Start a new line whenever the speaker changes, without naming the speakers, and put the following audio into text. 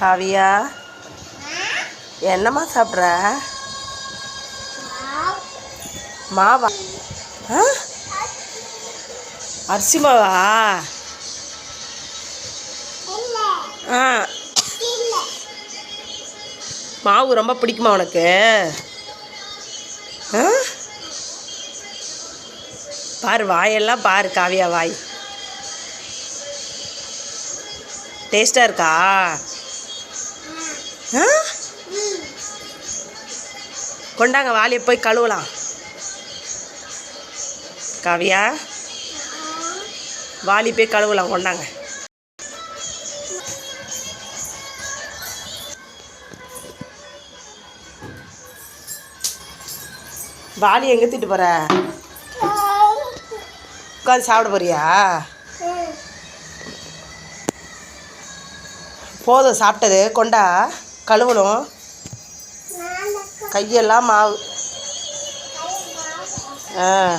காவியா? என்னம்மா சாப்பிட்ற? மாவா? ஆ? அரிசி மாவா? ஆ. மாவு ரொம்ப பிடிக்குமா உனக்கு? ஆ? பாரு வாயெல்லாம் பாரு காவியா வாய். டேஸ்ட்டாக இருக்கா? கொண்டாங்க வாலியை போய் கழுவலாம். காவியா? வாலி போய் கழுவலாம் கொண்டாங்க. வாலி எங்கே திட்டு போகிற உட்காந்து சாப்பிட போறியா? போதும் சாப்பிட்டது. கொண்டா. கழுவணும். கையெல்லாம் மாவு. ஆ.